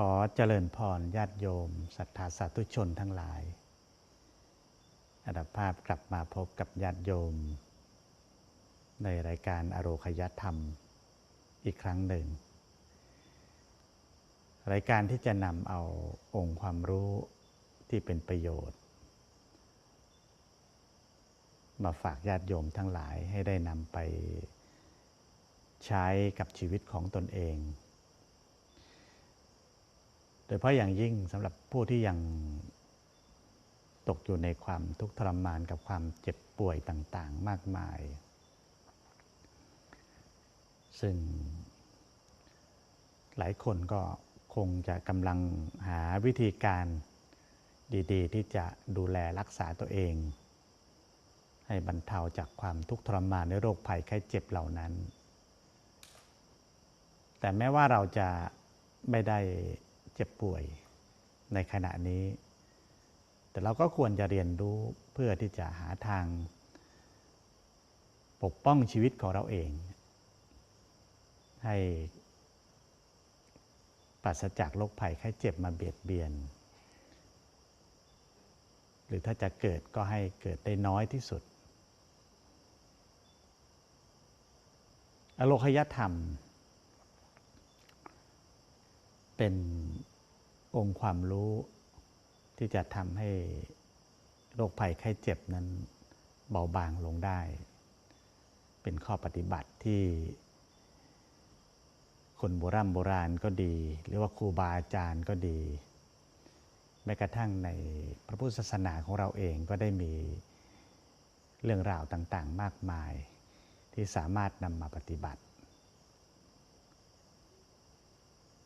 ขอเจริญพรญาติโยมศรัทธาสาธุชนทั้งหลายอัตภาพกลับมาพบกับญาติโยม ในรายการอโรคยธรรมอีกครั้งหนึ่ง รายการที่จะนำเอาองค์ความรู้ที่เป็นประโยชน์ มาฝากญาติโยมทั้งหลายให้ได้นำไปใช้กับชีวิตของตนเอง โดยเฉพาะอย่างยิ่งสำหรับผู้ที่ยังตกอยู่ในความทุกข์ทรมานกับความเจ็บป่วยต่างๆ มากมาย ซึ่งหลายคนก็คงจะกำลังหาวิธีการดีๆ ที่จะดูแลรักษาตัวเอง ให้บรรเทาจากความทุกข์ทรมานในโรคภัยไข้เจ็บเหล่านั้น แต่แม้ว่าเราจะไม่ได้ เจ็บป่วยในขณะนี้ แต่เราก็ควรจะเรียนรู้เพื่อที่จะหาทาง ปกป้องชีวิตของเราเอง ให้ปราศจากโรคภัยไข้เจ็บมาเบียดเบียน หรือถ้าจะเกิดก็ให้เกิดได้น้อยที่สุด อโลคยธรรม เป็นองค์ความรู้ที่จะทำให้โรคภัยไข้เจ็บนั้นเบาบางลงได้ เป็นข้อปฏิบัติที่ คนโบราณโบราณก็ดี หรือว่าครูบาอาจารย์ก็ดี แม้กระทั่งในพระพุทธศาสนาของเราเองก็ได้มีเรื่องราวต่างๆ มากมาย ที่สามารถนำมาปฏิบัติ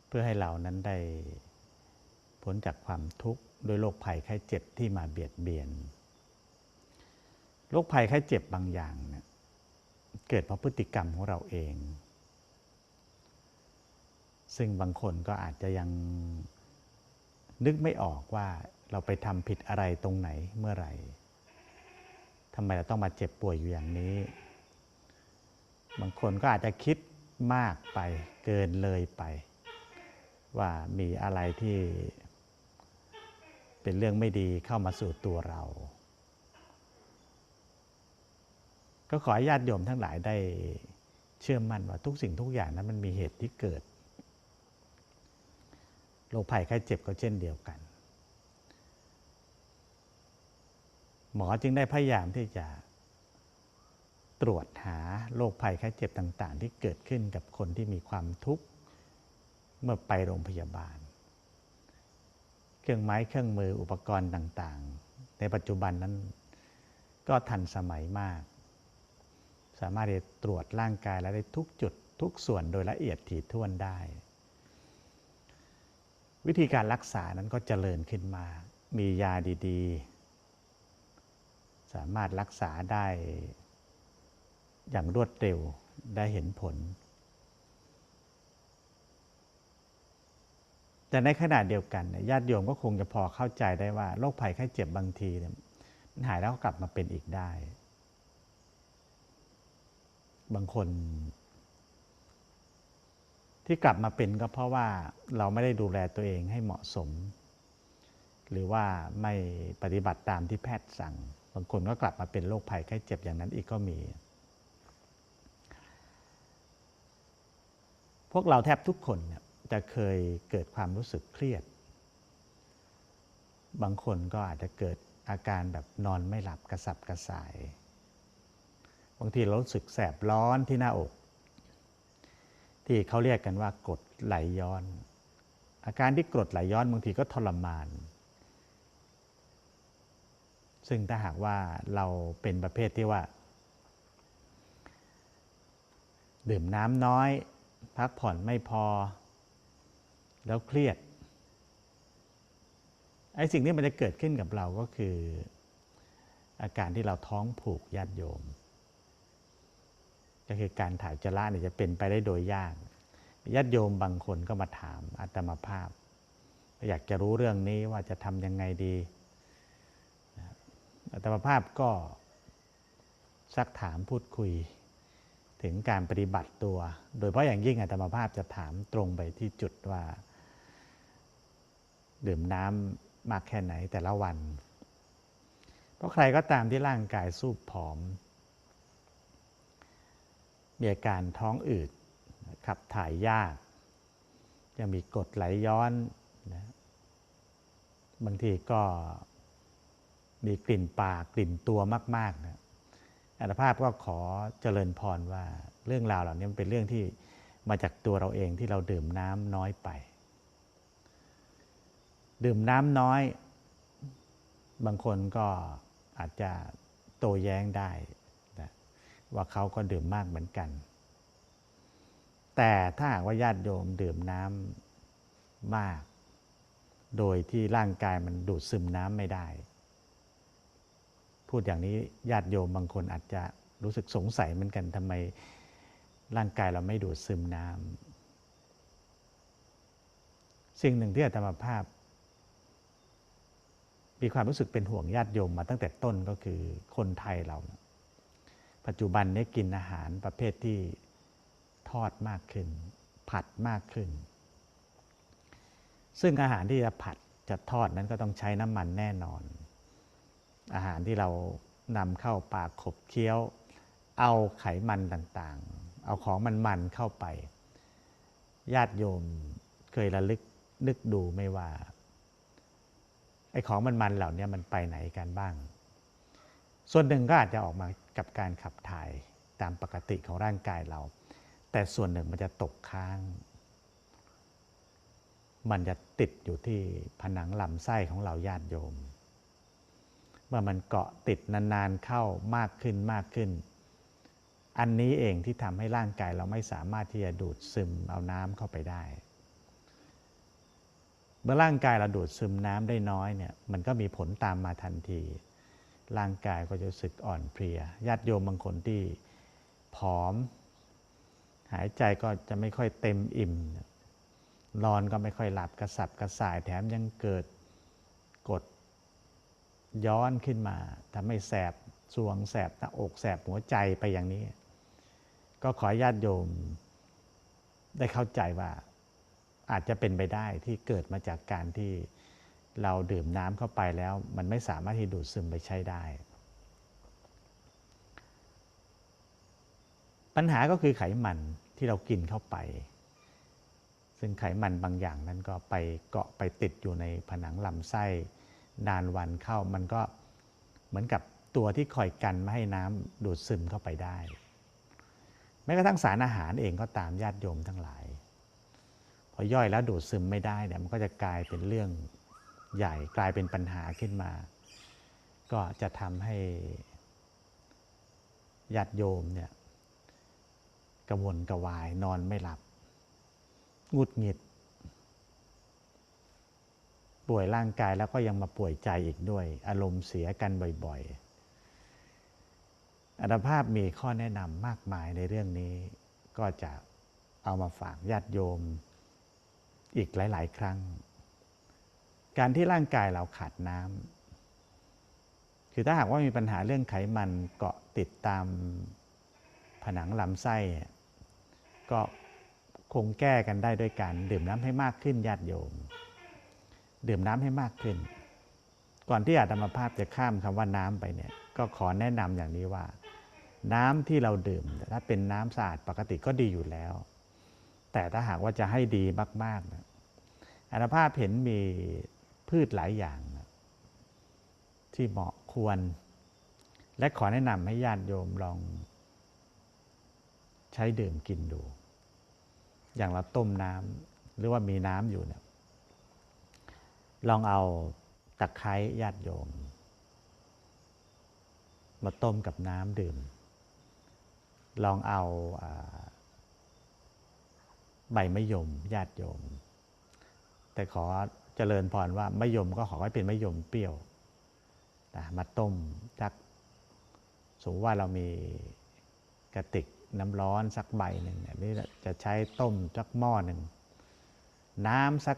เพื่อให้เรานั้นได้พ้นจากความทุกข์โดยโรคภัยไข้เจ็บที่มาเบียดเบียนโรคภัยไข้เจ็บบางอย่างเนี่ยเกิดเพราะพฤติกรรมของเราเอง ซึ่งบางคนก็อาจจะยังนึกไม่ออกว่าเราไปทำผิดอะไรตรงไหนเมื่อไหร่ทำไมเราต้องมาเจ็บป่วยอยู่อย่างนี้ บางคนก็อาจจะคิดมากไปเกินเลยไป ว่ามีอะไรที่เป็นเรื่องไม่ดีเข้ามาสู่ตัวเรา ก็ขอให้ญาติโยมทั้งหลายได้เชื่อมั่นว่าทุกสิ่งทุกอย่างนั้นมันมีเหตุที่เกิดโรคภัยไข้เจ็บก็เช่นเดียวกัน หมอจึงได้พยายามที่จะตรวจหาโรคภัยไข้เจ็บต่าง ๆ ที่เกิดขึ้นกับคนที่มีความทุกข์ เมื่อไปโรงพยาบาล เครื่องไม้เครื่องมืออุปกรณ์ต่างๆ ในปัจจุบันนั้นก็ทันสมัยมาก สามารถจะตรวจร่างกายและได้ทุกจุดทุกส่วนโดยละเอียดถี่ถ้วนได้ วิธีการรักษานั้นก็เจริญขึ้นมา มียาดีๆ สามารถรักษาได้อย่างรวดเร็วได้เห็นผล แต่ในขณะเดียวกันญาติโยมก็คงจะพอเข้าใจได้ว่าโรคภัยไข้เจ็บบางทีมันหายแล้วก็กลับมาเป็นอีกได้ บางคน ที่กลับมาเป็นก็เพราะว่าเราไม่ได้ดูแลตัวเองให้เหมาะสม หรือว่าไม่ปฏิบัติตามที่แพทย์สั่ง บางคนก็กลับมาเป็นโรคภัยไข้เจ็บอย่างนั้นอีกก็มี พวกเราแทบทุกคนเนี่ย จะเคยเกิดความรู้สึกเครียด บางคนก็อาจจะเกิดอาการแบบนอนไม่หลับกระสับกระส่าย บางทีเรารู้สึกแสบร้อนที่หน้าอก ที่เขาเรียกกันว่ากรดไหลย้อน อาการที่กรดไหลย้อนบางทีก็ทรมาน ซึ่งถ้าหากว่าเราเป็นประเภทที่ว่า ดื่มน้ำน้อย พักผ่อนไม่พอ แล้วเครียดไอ้สิ่งที่มันจะเกิดขึ้นกับเราก็คือ อาการที่เราท้องผูกญาติโยม ก็คือการถ่ายจระเนี่ยจะเป็นไปได้โดยยากญาติโยมบางคนก็มาถามอาตมาภาพ อยากจะรู้เรื่องนี้ว่าจะทำยังไงดีอาตมาภาพก็ซักถามพูดคุย ถึงการปฏิบัติตัว โดยเพราะอย่างยิ่งอาตมาภาพจะถามตรงไปที่จุดว่า ดื่มน้ำมากแค่ไหนแต่ละวัน เพราะใครก็ตามที่ร่างกายสูบผอม มีอาการท้องอืดขับถ่ายยาก ยังมีกรดไหลย้อนนะบางทีก็มีกลิ่นปากกลิ่นตัวมากๆนะอัตภาพก็ขอเจริญพรว่าเรื่องราวเหล่านี้มันเป็นเรื่องที่มาจากตัวเราเองที่เราดื่มน้ำน้อยไป ดื่มน้ำน้อย บางคนก็อาจจะโตแย้งได้นะว่าเขาก็ดื่มมากเหมือนกัน แต่ถ้าหากว่าญาติโยมดื่มน้ำมาก โดยที่ร่างกายมันดูดซึมน้ำไม่ได้ พูดอย่างนี้ญาติโยมบางคนอาจจะรู้สึกสงสัยเหมือนกันทำไมร่างกายเราไม่ดูดซึมน้ำสิ่งหนึ่งที่อาตมาภาพ มีความรู้สึกเป็นห่วงญาติโยมมาตั้งแต่ต้นก็คือคนไทยเรา ปัจจุบันนี้กินอาหารประเภทที่ทอดมากขึ้น ผัดมากขึ้น ซึ่งอาหารที่จะผัดจะทอดนั้นก็ต้องใช้น้ำมันแน่นอน อาหารที่เรานำเข้าปากขบเคี้ยว เอาไขมันต่างๆ เอาของมันๆเข้าไป ญาติโยมเคยระลึกนึกดูไม่ว่า ไอ้ของมันๆเหล่านี้มันไปไหนกันบ้าง ส่วนหนึ่งก็อาจจะออกมากับการขับถ่ายตามปกติของร่างกายเรา แต่ส่วนหนึ่งมันจะตกค้าง มันจะติดอยู่ที่ผนังลำไส้ของเราญาติโยม เมื่อมันเกาะติดนานๆเข้ามากขึ้นมากขึ้น อันนี้เองที่ทำให้ร่างกายเราไม่สามารถที่จะดูดซึมเอาน้ำเข้าไปได้ เมื่อร่างกายเราดูดซึมน้ำได้น้อยเนี่ยมันก็มีผลตามมาทันที ร่างกายก็จะสึกอ่อนเพลียญาติโยมบางคนที่ผอม หายใจก็จะไม่ค่อยเต็มอิ่มนอนก็ไม่ค่อยหลับกระสับกระส่ายแถมยังเกิดกดย้อนขึ้นมาทำให้แสบสวงแสบหน้าอกแสบหัวใจไปอย่างนี้ ก็ขอญาติโยมได้เข้าใจว่า อาจจะเป็นไปได้ที่เกิดมาจากการที่เราดื่มน้ำเข้าไปแล้ว มันไม่สามารถที่ดูดซึมไปใช้ได้ ปัญหาก็คือไขมันที่เรากินเข้าไป ซึ่งไขมันบางอย่างนั้นก็ไปเกาะไปติดอยู่ในผนังลำไส้นานวันเข้ามันก็เหมือนกับตัวที่คอยกันไม่ให้น้ำดูดซึมเข้าไปได้ แม้กระทั่งสารอาหารเองก็ตามญาติโยมทั้งหลาย พอย่อยแล้วดูดซึมไม่ได้เนี่ยมันก็จะกลายเป็นเรื่องใหญ่กลายเป็นปัญหาขึ้นมา ก็จะทำให้ญาติโยมเนี่ยกระวนกระวายนอนไม่หลับงุดหงิด ป่วยร่างกายแล้วก็ยังมาป่วยใจอีกด้วย อารมณ์เสียกันบ่อยๆอัตภาพมีข้อแนะนำมากมายในเรื่องนี้ ก็จะเอามาฝากญาติโยม อีกหลาย ๆ ครั้ง การที่ร่างกายเราขาดน้ำคือถ้าหากว่ามีปัญหาเรื่องไขมันเกาะติดตามผนังลำไส้ ก็คงแก้กันได้ด้วยการดื่มน้ำให้มากขึ้นญาติโยม ดื่มน้ำให้มากขึ้น ก่อนที่อาตมาภาพจะข้ามคำว่าน้ำไปเนี่ยก็ขอแนะนำอย่างนี้ว่า น้ำที่เราดื่มถ้าเป็นน้ำสะอาดปกติก็ดีอยู่แล้ว แต่ถ้าหากว่าจะให้ดีมากๆนะอาตมาภาพเห็นมีพืชหลายอย่างนะที่เหมาะควร และขอแนะนำให้ญาติโยมลอง ใช้ดื่มกินดู อย่างเราต้มน้ำหรือว่ามีน้ำอยู่เนี่ยลองเอาตะไคร้ญาติโยม มาต้มกับน้ำดื่ม ลองเอา ใบมะยมญาติโยม แต่ขอเจริญพรว่ามะยมก็ขอให้เป็นมะยมเปรี้ยวนะมาต้มสักสมมติว่าเรามีกระติกน้ำร้อนสักใบหนึ่งอันนี้จะใช้ต้มสักหม้อหนึ่งน้ำสัก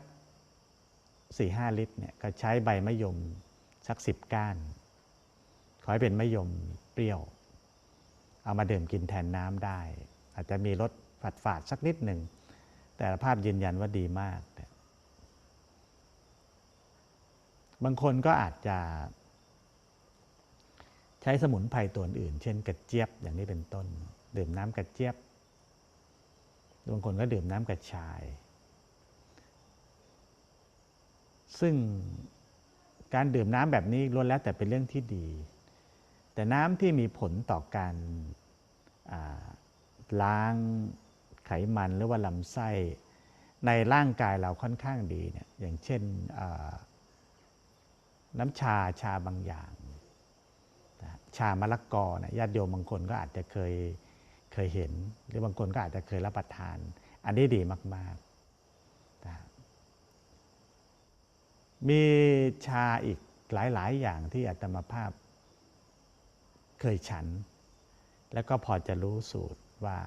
สี่ห้าลิตรเนี่ยก็ใช้ใบมะยมสักสิบก้าน ขอให้เป็นมะยมเปรี้ยว เอามาดื่มกินแทนน้ำได้ อาจจะมีรสฝาดฝาดสักนิดหนึ่ง แต่ภาพยืนยันว่าดีมาก บางคนก็อาจจะใช้สมุนไพรตัวอื่น เช่น กระเจี๊ยบอย่างนี้เป็นต้น ดื่มน้ำกระเจี๊ยบบางคนก็ดื่มน้ำกระชาย ซึ่งการดื่มน้ำแบบนี้ล้วนแล้วแต่เป็นเรื่องที่ดี แต่น้ำที่มีผลต่อการล้าง มันหรือว่าลำไส้ ในร่างกายเราค่อนข้างดีเนี่ยอย่างเช่นน้ำชาชาบางอย่าง ชามะละกอนี่ยญาติโยมบางคนก็อาจจะเคยเคยเห็น หรือบางคนก็อาจจะเคยรับประทาน อันนี้ดีมากๆมีชาอีกหลาย ๆ อย่างที่อาตมาภาพเคยฉัน แล้วก็พอจะรู้สูตรว่า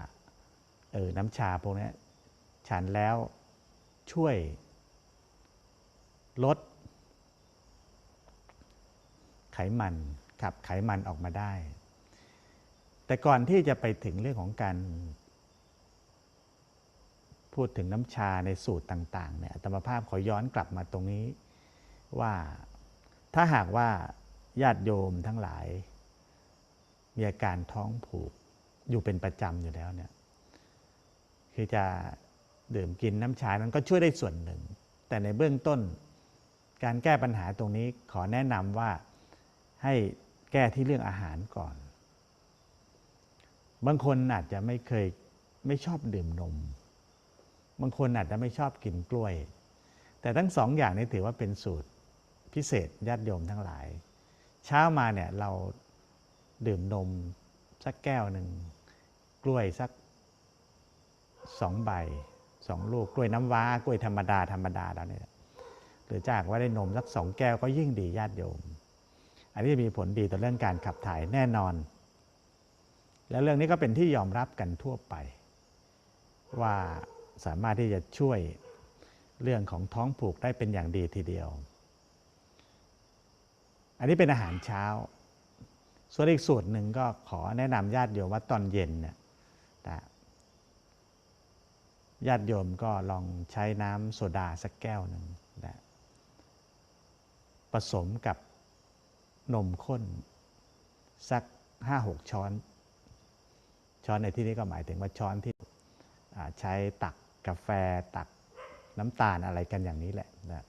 เออน้ำชาพวกนี้ฉันแล้วช่วยลด ไขมันขับไขมันออกมาได้ แต่ก่อนที่จะไปถึงเรื่องของการพูดถึงน้ำชาในสูตรต่าง ๆ เนี่ยธรรมภาพขอย้อนกลับมาตรงนี้ว่าถ้าหากว่าญาติโยมทั้งหลาย มีอาการท้องผูกอยู่เป็นประจำอยู่แล้วเนี่ย คือจะดื่มกินน้ำชานั้นก็ช่วยได้ส่วนหนึ่ง แต่ในเบื้องต้น การแก้ปัญหาตรงนี้ขอแนะนำว่าให้แก้ที่เรื่องอาหารก่อน บางคนอาจจะไม่เคยไม่ชอบดื่มนม บางคนอาจจะไม่ชอบกินกล้วย แต่ทั้งสองอย่างนี้ถือว่าเป็นสูตรพิเศษญาติโยมทั้งหลาย เช้ามาเนี่ยเราดื่มนมสักแก้วหนึ่ง กล้วยสัก สองใบสองลูกกล้วยน้ำว้ากล้วยธรรมดาธรรมดาแล้วเนี่ยหรือจากว่าได้นมสักสองแก้วก็ยิ่งดีญาติโยม อันนี้มีผลดีต่อเรื่องการขับถ่ายแน่นอน และเรื่องนี้ก็เป็นที่ยอมรับกันทั่วไป ว่าสามารถที่จะช่วยเรื่องของท้องผูกได้เป็นอย่างดีทีเดียว อันนี้เป็นอาหารเช้า ส่วนอีกสูตรหนึ่งก็ขอแนะนำญาติโยมว่าตอนเย็นเนี่ย ญาติโยมก็ลองใช้น้ำโซดาสักแก้วหนึ่งนะผสมกับนมข้น สักห้าหกช้อน ช้อนในที่นี้ก็หมายถึงว่าช้อนที่ใช้ตักกาแฟตักน้ำตาลอะไรกันอย่างนี้แหละนะ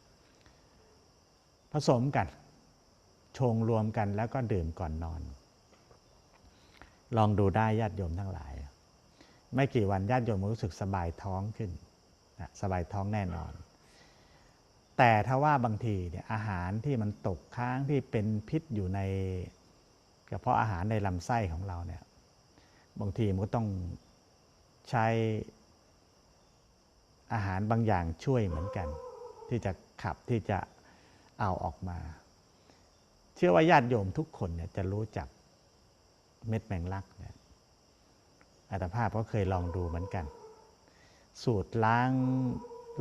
ผสมกัน ชงรวมกันแล้วก็ดื่มก่อนนอน ลองดูได้ญาติโยมทั้งหลาย ไม่กี่วันญาติโยมรู้สึกสบายท้องขึ้นนะสบายท้องแน่นอน แต่ถ้าว่าบางทีเนี่ยอาหารที่มันตกค้างที่เป็นพิษอยู่ในกระเพาะอาหารในลำไส้ของเราเนี่ยบางทีมันก็ต้องใช้อาหารบางอย่างช่วยเหมือนกัน ที่จะขับที่จะเอาออกมา เชื่อว่าญาติโยมทุกคนเนี่ยจะรู้จักเม็ดแมงลักเนี่ย อัตภาพก็เคยลองดูเหมือนกัน สูตรล้าง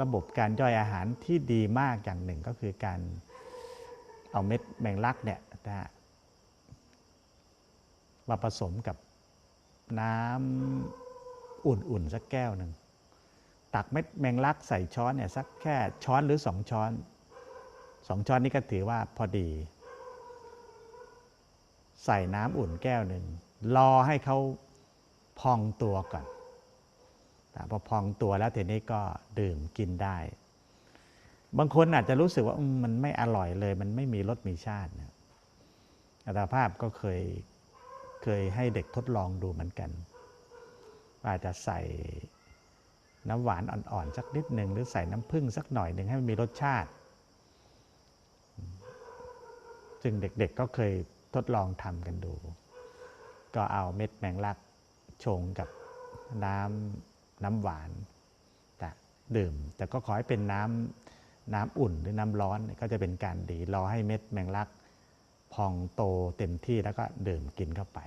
ระบบการย่อยอาหารที่ดีมากอย่างหนึ่งก็คือการเอาเม็ดแมงลักเนี่ยนะมาผสมกับน้ำอุ่นๆสักแก้วหนึ่งตักเม็ดแมงลักใส่ช้อนเนี่ยสักแค่ช้อนหรือสองช้อนสองช้อนนี้ก็ถือว่าพอดี ใส่น้ำอุ่นแก้วหนึ่งรอให้เขา พองตัวก่อนพอพองตัวแล้วทีนี้ก็ดื่มกินได้ บางคนอาจจะรู้สึกว่ามันไม่อร่อยเลย มันไม่มีรสมีชาตินะอาตภาพก็เคยเคยให้เด็กทดลองดูเหมือนกัน อาจจะใส่น้ำหวานอ่อนๆสักนิดหนึ่งหรือใส่น้ำผึ้งสักหน่อยหนึ่งให้มันมีรสชาติ ซึ่งเด็กๆก็เคยทดลองทำกันดู ก็เอาเม็ดแมงลัก ชงกับน้ำน้ำหวานแต่ดื่ม แต่ก็ขอให้เป็นน้ำน้ำอุ่นหรือน้ำร้อนก็จะเป็นการดีรอให้เม็ดแมงลักพองโตเต็มที่แล้วก็ดื่มกินเข้าไป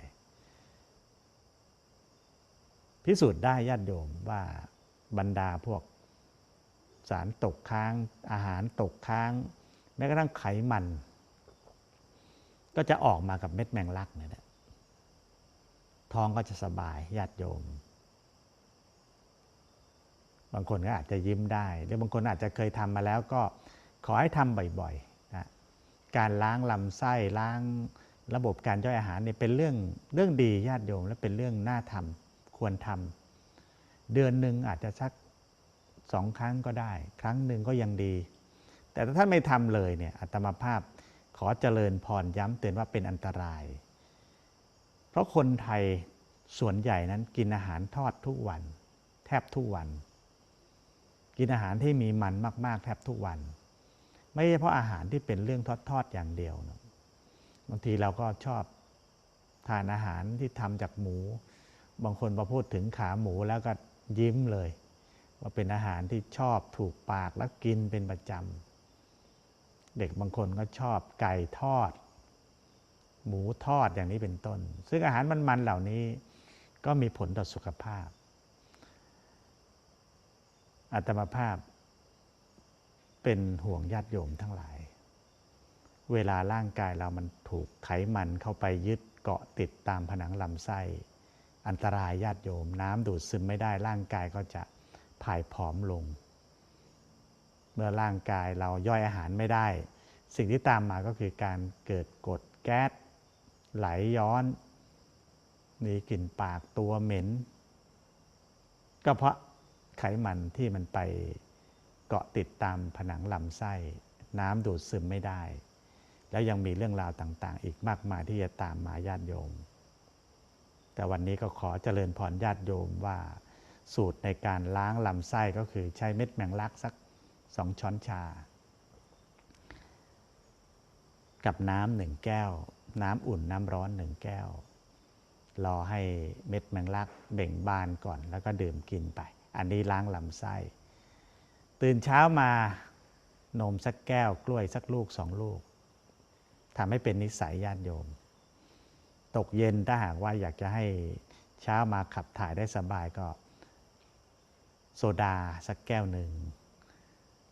พิสูจน์ได้ญาติโยมว่าบรรดาพวกสารตกค้าง อาหารตกค้าง แม้กระทั่งไขมัน ก็จะออกมากับเม็ดแมงลักเนี่ย ท้องก็จะสบายญาติโยม บางคนก็อาจจะยิ้มได้ หรือบางคนอาจจะเคยทำมาแล้วก็ขอให้ทำบ่อยๆนะการล้างลำไส้ล้างระบบการย่อยอาหารเนี่ยเป็นเรื่องเรื่องดีญาติโยม และเป็นเรื่องน่าทำควรทำเดือนหนึ่งอาจจะสักสองครั้งก็ได้ ครั้งหนึ่งก็ยังดี แต่ถ้าท่านไม่ทำเลยเนี่ยอัตมาภาพขอเจริญพรย้ำเตือนว่าเป็นอันตราย เพราะคนไทยส่วนใหญ่นั้นกินอาหารทอดทุกวัน แทบทุกวัน กินอาหารที่มีมันมาก ๆ แทบทุกวัน ไม่ใช่เพราะอาหารที่เป็นเรื่องทอดๆอย่างเดียวนะบางทีเราก็ชอบทานอาหารที่ทำจากหมู บางคนพอพูดถึงขาหมูแล้วก็ยิ้มเลย ว่าเป็นอาหารที่ชอบถูกปากแล้วกินเป็นประจำเด็กบางคนก็ชอบไก่ทอด หมูทอดอย่างนี้เป็นต้น ซึ่งอาหารมันๆเหล่านี้ก็มีผลต่อสุขภาพ อัตมาภาพเป็นห่วงญาติโยมทั้งหลาย เวลาร่างกายเรามันถูกไขมันเข้าไปยึดเกาะติดตามผนังลำไส้ อันตรายญาติโยม น้ำดูดซึมไม่ได้ร่างกายก็จะผายผอมลง เมื่อร่างกายเราย่อยอาหารไม่ได้ สิ่งที่ตามมาก็คือการเกิดกรดแก๊ส ไหลย้อน มีกลิ่นปากตัวเหม็น ก็เพราะไขมันที่มันไปเกาะติดตามผนังลำไส้ น้ำดูดซึมไม่ได้ แล้วยังมีเรื่องราวต่าง ๆ อีกมากมายที่จะตามมาญาติโยม แต่วันนี้ก็ขอเจริญพรญาติโยมว่า สูตรในการล้างลำไส้ก็คือใช้เม็ดแมงลักสักสองช้อนชา กับน้ำหนึ่งแก้ว น้ำอุ่นน้ำร้อนหนึ่งแก้ว รอให้เม็ดแมงลักเบ่งบานก่อนแล้วก็ดื่มกินไป อันนี้ล้างลำไส้ ตื่นเช้ามานมสักแก้วกล้วยสักลูกสองลูกทำให้เป็นนิสัยญาติโยม ตกเย็นถ้าหากว่าอยากจะให้เช้ามาขับถ่ายได้สบายก็ โซดาสักแก้วหนึ่ง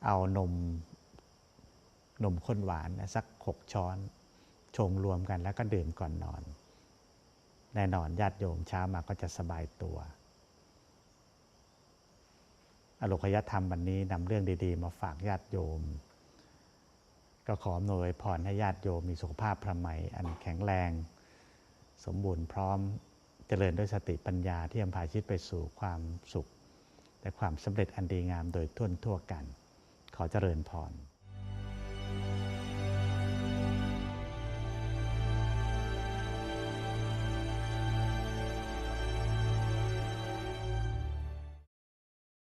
เอานมนมข้นหวานสักหกช้อน ชงรวมกันแล้วก็ดื่มก่อนนอน แน่นอนญาติโยมเช้ามาก็จะสบายตัวอโลคยธรรมวันนี้นำเรื่องดีๆ มาฝากญาติโยม ก็ขออำนวยพรให้ญาติโยมมีสุขภาพพระไมอันแข็งแรง สมบูรณ์พร้อมเจริญด้วยสติปัญญาที่อำพาชีวิตไปสู่ความสุข และความสำเร็จอันดีงามโดยทั่วทั่วกัน ขอเจริญพร